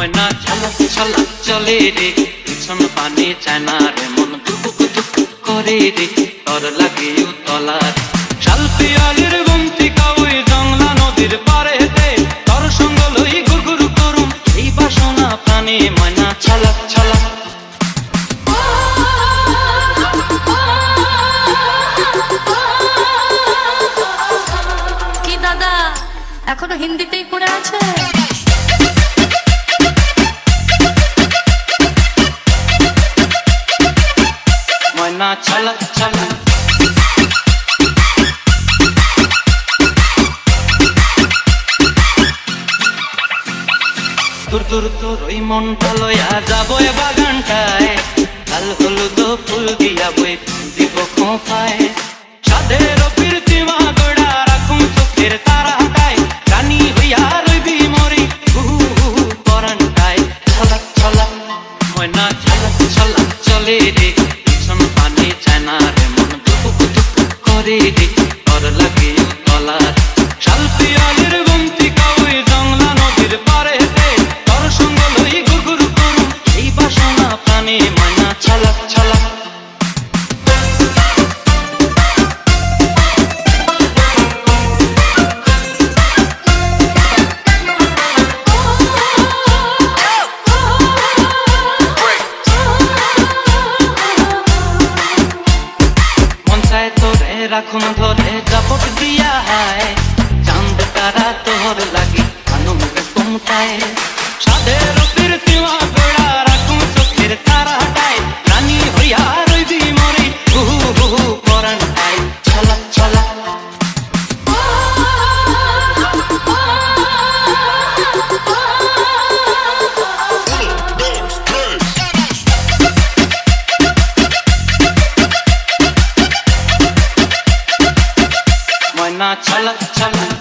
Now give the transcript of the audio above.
ময়না চলে রে। পিছন পানে চায় না রে, মন করে রে। তর লাগে তলার শাল ময়না ছালাক ছালাক দূর দূর তোর ওই মনটা লয়া যাব এ বাগানটায় লাল হলুদ ফুল দিয়া বই দিব খোঁপায় সাধের প্রীতিমা গোড়া রাখুন চোখের তারা হাটায় রানী হইয়া রইবি মরি হু হু পরানটায় ছলাক ছলাক চলে রে দুপুক রাখুন, ধরে জাপট দিয়া হায়। চাঁদ তারা তোর লাগি আনন্দ কমতায় সাধের তিমা গোড়া রাখুন চোখের তারা। chala chala